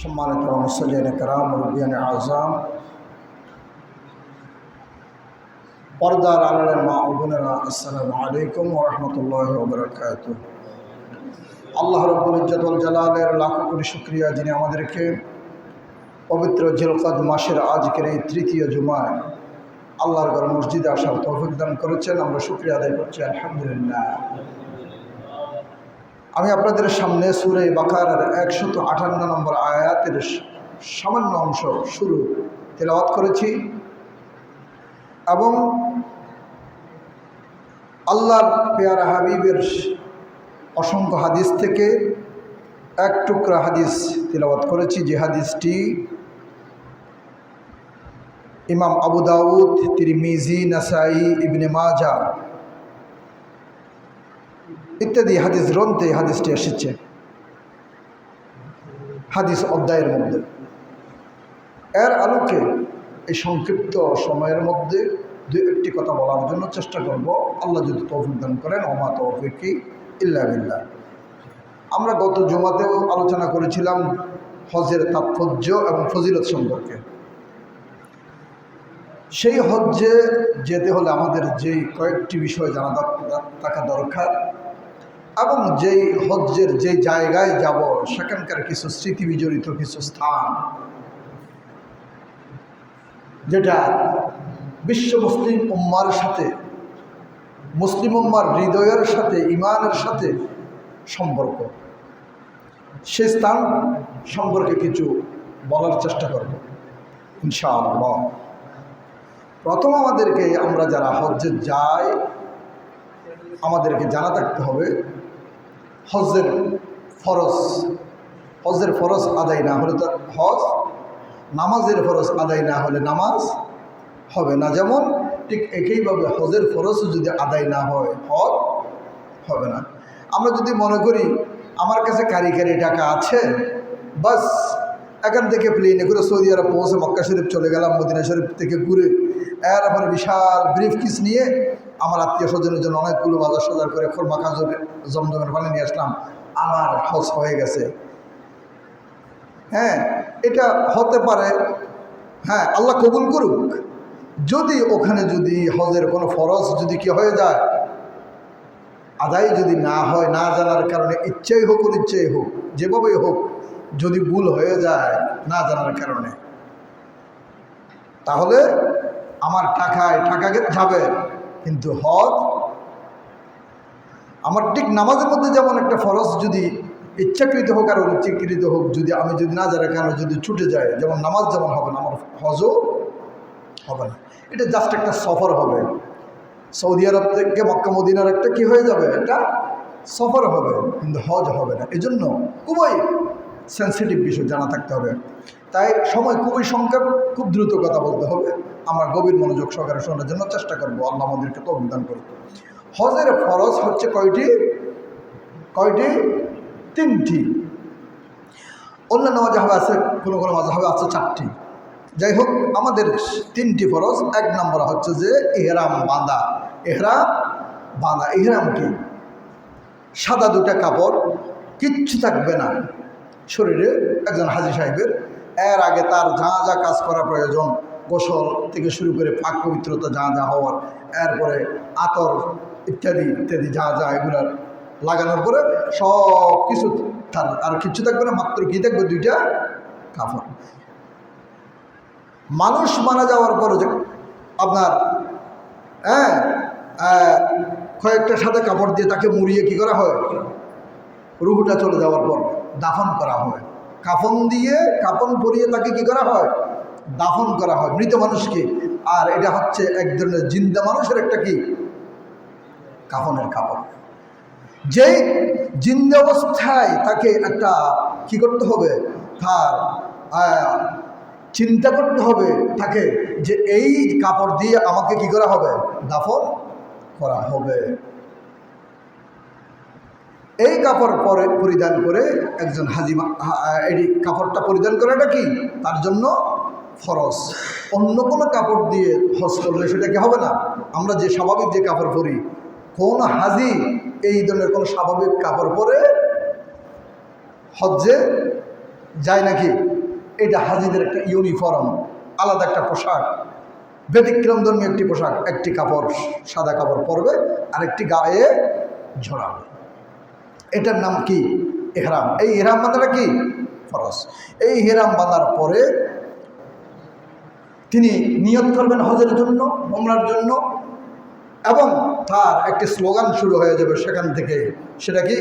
সম্মানিত মুসলিন কারাম মুরব্বিয়ান আজম, পর্দার আলালের মা বোনেরা, আসসালামু আলাইকুম রহমতুল্লাহ ওবরাকাত আল্লাহ রব্বুল ইজ্জতুল জালালের লাখো কোটি শুক্রিয়া যিনি আমাদেরকে পবিত্র জিলকদ মাসের আজকের এই তৃতীয় জুমায় আল্লাহর ঘর মসজিদে আসার তৌফিক দান করেছেন। আমরা শুক্রিয়া আদায় করছি, আলহামদুলিল্লাহ। আমি আপনাদের সামনে সুরে বাকারার একশত আটান্ন নম্বর আয়াতের সামান্য অংশ শুরু তেলাওয়াত করেছি এবং আল্লাহর পেয়ারা হাবিবের অসংখ্য হাদিস থেকে এক টুকরা হাদিস তেলাওয়াত করেছি, যে হাদিসটি ইমাম আবু দাউদ, তিরমিজি, নাসাই, ইবনে মাজা ইত্যাদি হাদিস গ্রন্থে হাদিসটি এসেছে। হাদিস অধ্যায়ের মধ্যে। এর আলোকে এই সংক্ষিপ্ত সময়ের মধ্যে দু একটি কথা বলার জন্য চেষ্টা করব। আল্লাহ যদি তৌফিক দান করেন, ওমা তৌফিকি ইল্লা বিল্লাহ। আমরা গত জমাতেও আলোচনা করেছিলাম হজের তাৎপর্য এবং ফজিলত সম্পর্কে। সেই হজ্জে যেতে হলে আমাদের যেই কয়েকটি বিষয় জানা থাকা দরকার এবং যেই হজ্জের যেই জায়গায় যাব, সেখানকার কিছু স্মৃতি বিজড়িত কিছু স্থান, যেটা বিশ্ব মুসলিম উম্মার সাথে, মুসলিম উম্মার হৃদয়ের সাথে ইমানের সাথে সম্পর্ক। সে স্থান সম্পর্কে কিছু বলার চেষ্টা করব, ইনশাআল্লাহ। প্রথম আমাদেরকে আমরা যারা হজ্জে যাই আমাদেরকে জানা থাকতে হবে হজের ফরজ হজের ফরজ আদায় না হলে তার হজ, নামাজের ফরজ আদায় না হলে নামাজ হবে না। যেমন ঠিক একইভাবে হজের ফরজ যদি আদায় না হয়, হজ হবে না। আমরা যদি মনে করি আমার কাছে কারিগরি টাকা আছে, বাস এখান থেকে প্লেনে করে সৌদি আরব পৌঁছে মক্কা শরীফ চলে গেলাম, মদিনা শরীফ থেকে ঘুরে। এরপরে বিশাল ব্রিফ কিস নিয়ে আমার আত্মীয় স্বজনের জন্য অনেকগুলো বাজার সাজার করে খোরমা খাজুর জমজমের পানি নিয়ে আসলাম, আমার হজ হয়ে গেছে। হ্যাঁ এটা হতে পারে হ্যাঁ আল্লাহ কবুল করুক। যদি ওখানে যদি হজের কোনো ফরজ যদি কি হয়ে যায়, আদায় যদি না হয়, না জানার কারণে ইচ্ছেই হোক, অনিচ্ছেই হোক, যেভাবেই হোক, যদি ভুল হয়ে যায়, না জানার কারণে, তাহলে আমার টাকায়, টাকা যাবে। কিন্তু হজ, আমার ঠিক নামাজের মধ্যে যেমন একটা ফরজ যদি ইচ্ছাকৃত হোক আর অনিচ্ছাকৃত হোক, যদি আমি যদি না জানার কারণে যদি ছুটে যায়, যেমন নামাজ যেমন হবে না, আমার হজও হবে না। এটা জাস্ট একটা সফর হবে। সৌদি আরব থেকে মক্কা, মদিনার একটা কি হয়ে যাবে? এটা সফর হবে, কিন্তু হজ হবে না। এজন্য খুবই সেন্সিটিভ বিষয় জানা থাকতে হবে। তাই সময় খুবই সংক্ষেপ, খুব দ্রুত কথা বলতে হবে। আমরা গভীর মনোযোগ সহকারে শোনার জন্য চেষ্টা করব। আল্লাহ আমাদেরকে তো অবদান করব হজের ফরজ হচ্ছে কয়টি? কয়টি? তিনটি। অন্যান্য মাঝাবে আছে, কোনো কোনো মাঝাবে আছে চারটি। যাই হোক আমাদের তিনটি ফরজ, এক নম্বর হচ্ছে যে এহরাম বাঁধা। এহরাম বাঁধা এহরাম কি? সাদা দুটা কাপড়, কিচ্ছু থাকবে না শরীরে, একজন হাজি সাহেবের। এর আগে তার যা যা কাজ করা প্রয়োজন গোসল থেকে শুরু করে পাক পবিত্রতা যা যা হওয়ার, এরপরে আতর ইত্যাদি ইত্যাদি যা যা এগুলার লাগানোর পরে সব কিছু তার, আর কিছু থাকবে না, মাত্র কী থাকবে? দুইটা কাপড় মানুষ মারা যাওয়ার পরে যে আপনার হ্যাঁ কয়েকটা সাদা কাপড় দিয়ে তাকে মুড়িয়ে কি করা হয়? রুহুটা চলে যাওয়ার পর দাফন করা হয়। কাফন দিয়ে কাপন পরিয়ে তাকে কি করা হয়? দাফন করা হয় মৃত মানুষকে। আর এটা হচ্ছে এক ধরনের জিন্দা মানুষের একটা কি? কাফনের কাপড়। যেই জিন্দা অবস্থায় তাকে একটা কি করতে হবে? তার চিন্তা করতে হবে তাকে যে এই কাপড় দিয়ে আমাকে কি করা হবে? দাফন করা হবে। এই কাপড় পরে, পরিধান করে একজন হাজিমা এই কাপড়টা পরিধান করাটা কি? তার জন্য ফরজ। অন্য কোনো কাপড় দিয়ে হজ করলে সেটা কি হবে না? আমরা যে স্বাভাবিক যে কাপড় পরি, কোন হাজি এই ধরনের কোনো স্বাভাবিক কাপড় পরে হজ্জে যায় নাকি? এটা হাজিদের একটা ইউনিফর্ম আলাদা একটা পোশাক। ব্যতিক্রম ধর্মী একটি পোশাক, একটি কাপড়, সাদা কাপড় পরবে, আরেকটি গায়ে ঝরাবে এটার নাম কি? এহরাম। এই এহরাম বাঁধাটা কি? ফরজ। এই হেরাম বাঁধার পরে তিনি নিয়ত করবেন হজের জন্য ওমরার জন্য, এবং তার একটি স্লোগান শুরু হয়ে যাবে সেখান থেকে। সেটা কি?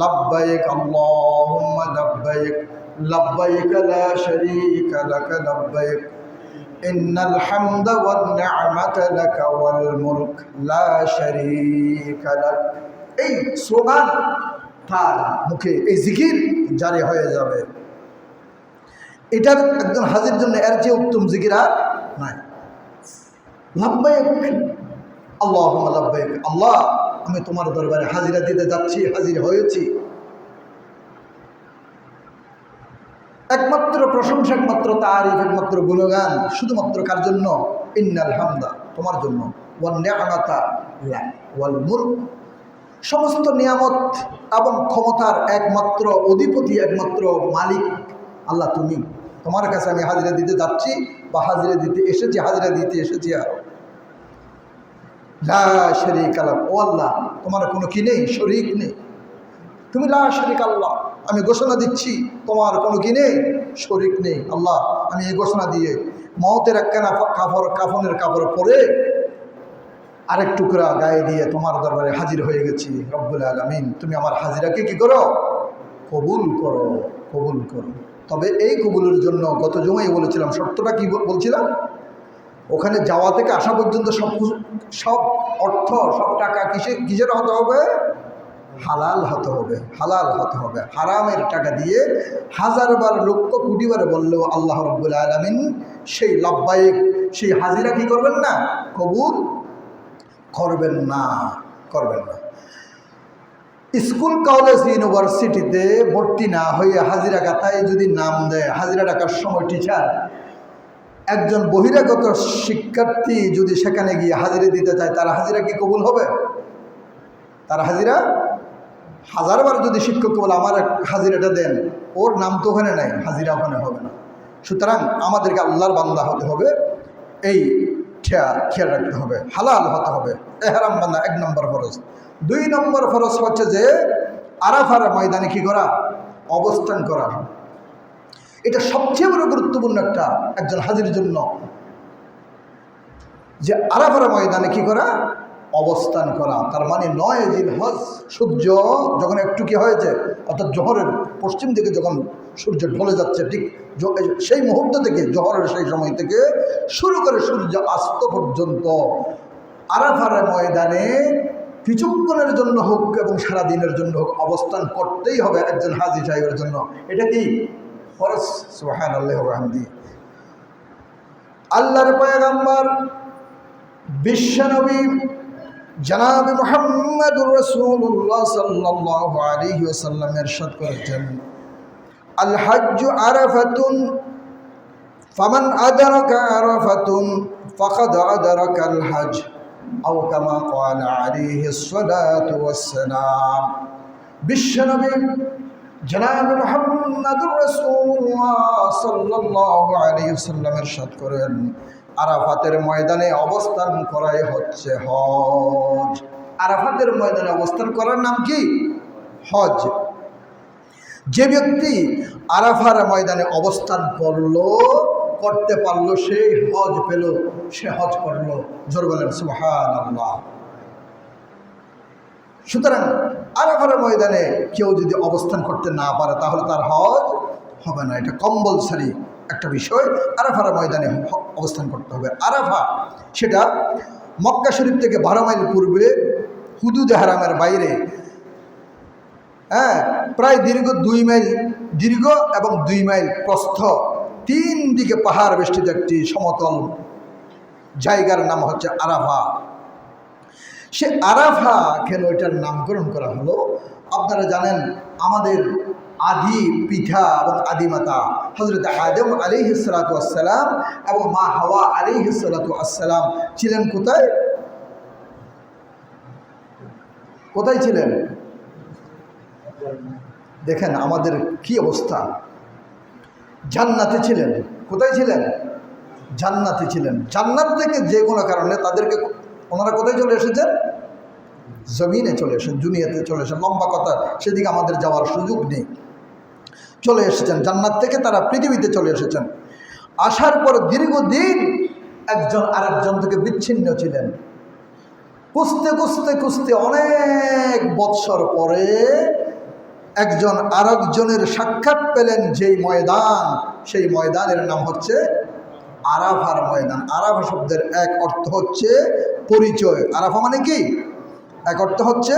লাব্বাইক আল্লাহুম্মা লাব্বাইক লাব্বাইক লা শারীকা লাক, লাব্বাইক, ইন্নাল হামদা ওয়ান নি'মাতা লাক ওয়াল মুলক, লা এই স্লোগান তার মুখে এই জিকির জারি হয়ে যাবে। এটার একজন হাজির জন্য এর চেয়ে উত্তম জিকির আর নাই। লাভবায়ক আল্লাহ লাভবায়ক আল্লাহ, আমি তোমার দরবারে হাজিরা দিতে যাচ্ছি, হাজির হয়েছি। একমাত্র প্রশংসা, একমাত্র তারিফ, একমাত্র গুণগান, শুধুমাত্র কার জন্য? ইন্নাল হামদা, তোমার জন্য। ওয়াল মুলক। সমস্ত নিয়ামত এবং ক্ষমতার একমাত্র অধিপতি, একমাত্র মালিক আল্লাহ তুমি। তোমার কাছে আমি হাজিরা দিতে যাচ্ছি বা হাজিরা দিতে এসেছি, হাজিরা দিতে এসেছি আরও। লা শরিক আল্লাহ ও আল্লাহ, তোমার কোনো কি নেই? শরিক নেই। তুমি লা শরিক আল্লাহ, আমি ঘোষণা দিচ্ছি, তোমার কোনো কি নেই? শরিক নেই। আল্লাহ, আমি এই ঘোষণা দিয়ে মতের একখানা কাপড় কাফনের কাপড় পরে আরেক টুকরা গায়ে দিয়ে তোমার দরবারে হাজির হয়ে গেছি। রব্বুল আলমিন, তুমি আমার হাজিরাকে কি করো? কবুল করো কবুল করো। তবে এই কবুলের জন্য গত জমাই বলেছিলাম, শর্তটা কি বলছিলাম? ওখানে যাওয়া থেকে আসা পর্যন্ত সব সব অর্থ, সব টাকা কিসে, কিসের হতে হবে? হালাল হতে হবে, হালাল হতে হবে। হারামের টাকা দিয়ে হাজারবার, লক্ষ কোটিবার বললেও আল্লাহ রব্বুল আলমিন সেই লাভবাহিক সেই হাজিরা কি করবেন না? কবুল করবেন না করবেন না। স্কুল, কলেজ, ইউনিভার্সিটিতে ভর্তি না হয়ে হাজিরা কাতায় যদি নাম দেয়, হাজিরা ডাকার সময় টিচার একজন বহিরাগত শিক্ষার্থী যদি সেখানে গিয়ে হাজিরা দিতে চায়, তার হাজিরা কি কবুল হবে? তার হাজিরা? হাজারবার যদি শিক্ষক বলে, আমার হাজিরাটা দেন। ওর নাম তো ওখানে নাই, হাজিরা ওখানে হবে না। সুতরাং আমাদেরকে আল্লাহর বান্দা হতে হবে। এই খেয়াল রাখতে হবে, হালাল হতে হবে। এহারাম বান্ধা এক নম্বর ফরজ। দুই নম্বর ফরজ হচ্ছে যে আরাফার ময়দানে কী করা? অবস্থান করা। এটা সবচেয়ে বড় গুরুত্বপূর্ণ একটা একজন হাজির জন্য। যে আরাফার ময়দানে কী করা? অবস্থান করা। তার মানে নয় দিন হজ, সূর্য যখন একটু কি হয়েছে, অর্থাৎ জহরের পশ্চিম দিকে যখন সূর্য ঢলে যাচ্ছে, ঠিক সেই মুহূর্ত থেকে, জহরের সেই সময় থেকে শুরু করে সূর্য আস্ত পর্যন্ত। আরাফার ময়দানে কিছুক্ষণের জন্য হোক এবং সারা দিনের জন্য হোক অবস্থান করতেই হবে একজন হাজি সাহেবের জন্য। এটা কি ফরজ? সুহান আল্লাহ আল্লাহর পয়গাম্বার বিশ্বনবী জনাব মোহাম্মদুর রসুল্লাহ সাল্লাহ আলাইহি ওয়াসাল্লাম এরশাদ করেছেন আল হজ্জ আরাফাতুন ফামান আদরাকা আরাফাতুন ফাকাদ আদরাকা আল হজ আও কামা ক্বালা আলাইহি সালাতু ওয়াসসালাম বিশ্বনবী জনাব মোহাম্মদুর রসুল্লাহ সাল্লাহ আলাইহি ওয়াসাল্লাম এরশাদ করেন আরাফাতের ময়দানে অবস্থান করাই হচ্ছে হজ। আরাফাতের ময়দানে অবস্থান করার নাম কি? হজ। যে ব্যক্তি আরাফার ময়দানে অবস্থান করল, করতে পারল, সে হজ পেল, সে হজ করল। জোর বলেন সুহান সুতরাং আরাফার ময়দানে কেউ যদি অবস্থান করতে না পারে, তাহলে তার হজ হবে না। এটা কম্পালসারি একটা বিষয়, আরাফার ময়দানে অবস্থান করতে হবে। আরাফা, সেটা মক্কা শরীফ থেকে বারো মাইল পূর্বে হুদুদে হারামের বাইরে হ্যাঁ প্রায় দীর্ঘ দুই মাইল, দীর্ঘ এবং দুই মাইল প্রস্থ, তিন দিকে পাহাড় বেষ্টিত একটি সমতল জায়গার নাম হচ্ছে আরাফা। সে আরাফা কেন এটার নামকরণ করা হলো? আপনারা জানেন, আমাদের আদি পিঠা এবং আদি মাতা। হজরত আদম আলী হিসালাতাম এবং মা হাওয়া আলী হিসালাতাম ছিলেন কোথায়? কোথায় ছিলেন? দেখেন আমাদের কি অবস্থা। জান্নাতে ছিলেন। কোথায় ছিলেন? জান্নাতে ছিলেন। জান্নাত থেকে যে কোনো কারণে তাদেরকে ওনারা কোথায় চলে এসেছেন? জমিনে চলে এসেছেন, দুনিয়াতে চলে এসেছেন। লম্বা কথা, সেদিকে আমাদের যাওয়ার সুযোগ নেই। চলে এসেছেন, জান্নাত থেকে তারা পৃথিবীতে চলে এসেছেন। আসার পর দীর্ঘদিন একজন আরেকজন থেকে বিচ্ছিন্ন ছিলেন। কুস্তে কুস্তে কুস্তে অনেক বৎসর পরে একজন আরেকজনের সাক্ষাৎ পেলেন যেই ময়দান। সেই ময়দানের নাম হচ্ছে আরাফার ময়দান। আরাফা শব্দের এক অর্থ হচ্ছে পরিচয়। আরাফা মানে কি? এক অর্থ হচ্ছে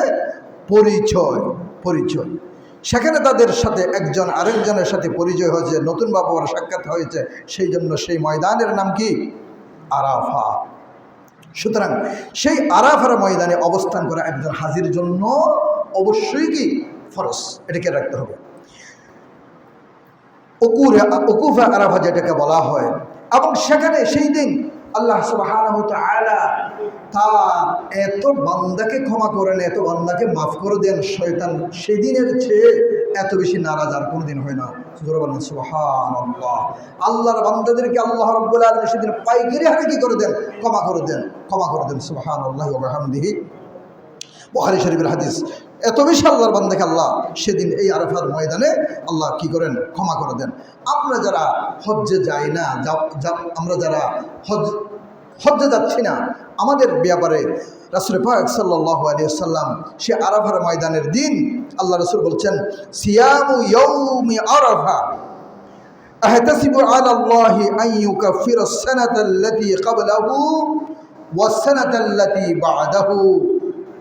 পরিচয় পরিচয়। সেখানে তাদের সাথে একজন আরেকজনের সাথে পরিচয় হয়েছে, নতুন বাবার সাক্ষাৎ হয়েছে, সেই জন্য সেই ময়দানের নাম কি? আরাফা। সুতরাং সেই আরাফার ময়দানে অবস্থান করা একজন হাজির জন্য অবশ্যই কি? ফরস এটাকে রাখতে হবে। অকুরে অকুফা আরাফা যেটাকে বলা হয়। এবং সেখানে সেই দিন আল্লাহ তাআলা তার এত বান্দাকে ক্ষমা করেন, এত বান্দাকে মাফ করে দেন, শয়তান সেদিনের চেয়ে এত বেশি নারাজ আর কোনোদিন হয় না। বলেন আল্লাহর বান্দাদেরকে আল্লাহ রাব্বুল আলামিন সেদিন পাইকারি হারে কি করে দেন? ক্ষমা করে দেন, ক্ষমা করে দেন, সুবহানাল্লাহি ওয়া বিহামদিহি। বহারি শরীফের হাদিস এত বেশি আল্লাহর বান্দাকে আল্লাহ সেদিন এই আরফার ময়দানে আল্লাহ কি করেন ক্ষমা করে দেন আমরা যারা হজ্জে যাই না যা- যা- আমরা যারা হজ হজ্জে যাচ্ছি না আমাদের ব্যাপারে রাসুল পাক সাল্লাহ আলী সাল্লাম সে আরাফার ময়দানের দিন আল্লাহ রসুল বলছেন সিয়ামু ইয়ৌমি আরাফা أهتسب على الله أن يكفر السنة التي قبله والسنة التي بعده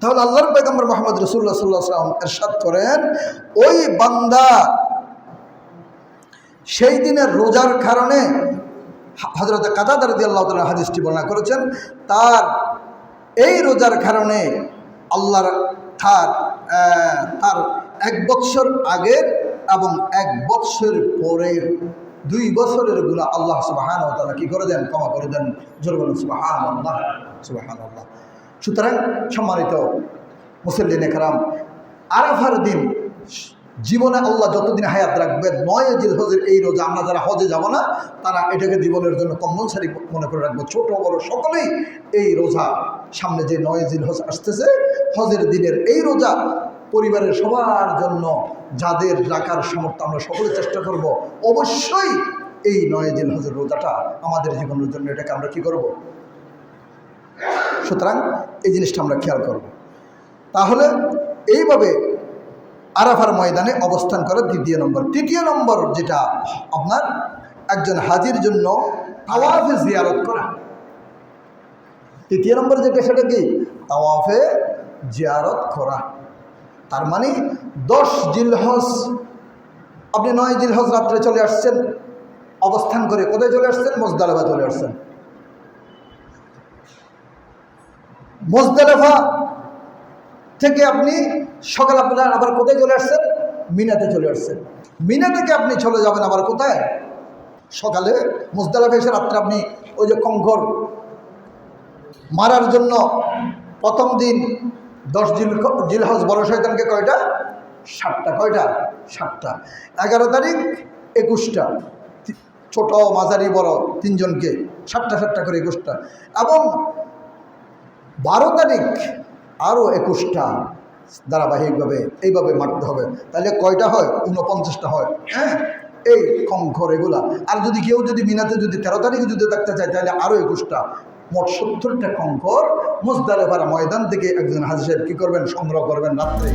তাহলে আল্লাহর পেগম্বর মোহাম্মদ রসুল্লাহ সাল্লাহ সাল্লাম এরশাদ করেন, ওই বান্দা সেই দিনের রোজার কারণে হজরত কাতাদার দিয়ে আল্লাহ তালা হাদিসটি বর্ণনা করেছেন, তার এই রোজার কারণে আল্লাহর তার তার এক বৎসর আগের এবং এক বৎসর পরের দুই বছরের গুণা আল্লাহ সুবাহান কি করে দেন? ক্ষমা করে দেন। জোর বলেন সুবাহান আল্লাহ সুবাহান আল্লাহ সুতরাং সম্মানিত মুসল্লিন একরাম, আরাফার দিন, জীবনে আল্লাহ যতদিন হায়াত রাখবেন, নয় জিল হজের এই রোজা আমরা যারা হজে যাব না, তারা এটাকে জীবনের জন্য কম্পালসারি মনে করে রাখব ছোট, বড় সকলেই এই রোজা সামনে যে নয় জিল হজ আসতেছে, হজের দিনের এই রোজা পরিবারের সবার জন্য যাদের রাখার সামর্থ্য আমরা সকলে চেষ্টা করব, অবশ্যই এই নয় জিল হজের রোজাটা আমাদের জীবনের জন্য এটাকে আমরা কি করব? সুতরাং এই জিনিসটা আমরা খেয়াল করব। তাহলে এইভাবে আরাফার ময়দানে অবস্থান করা দ্বিতীয় নম্বর। তৃতীয় নম্বর যেটা, আপনার একজন হাজির জন্য তাওয়াফে জিয়ারত করা। তৃতীয় নম্বর যেটা, সেটা কি? তাওয়াফে জিয়ারত করা। তার মানে দশ জিলহস আপনি নয় জিলহজ রাত্রে চলে আসছেন, অবস্থান করে কোথায় চলে আসছেন? মোজদালেফা চলে আসছেন। মোজদালেফা থেকে আপনি সকাল আপনার আবার কোথায় চলে আসছেন? মিনাতে চলে আসছেন। মিনা থেকে আপনি চলে যাবেন আবার কোথায়? সকালে মুজদালাফ এসে রাত্রে আপনি ওই যে কঙ্কর মারার জন্য প্রথম দিন দশ জিল জিলহজ বড় শয়তানকে কয়টা? সাতটা। কয়টা? সাতটা। এগারো তারিখ একুশটা। ছোট মাঝারি বড় তিনজনকে। সাতটা সাতটা করে একুশটা। এবং বারো তারিখ আরও একুশটা ধারাবাহিকভাবে এইভাবে মারতে হবে। তাহলে কয়টা হয়? ঊনপঞ্চাশটা হয়। হ্যাঁ? এই কঙ্কর এগুলা আর যদি কেউ যদি মিনাতে যদি তেরো তারিখে যদি থাকতে চায়, তাহলে আরও একুশটা। মোট সত্তরটা কঙ্কর ভাড়া ময়দান থেকে একজন হাজি সাহেব কী করবেন? সংগ্রহ করবেন রাত্রে।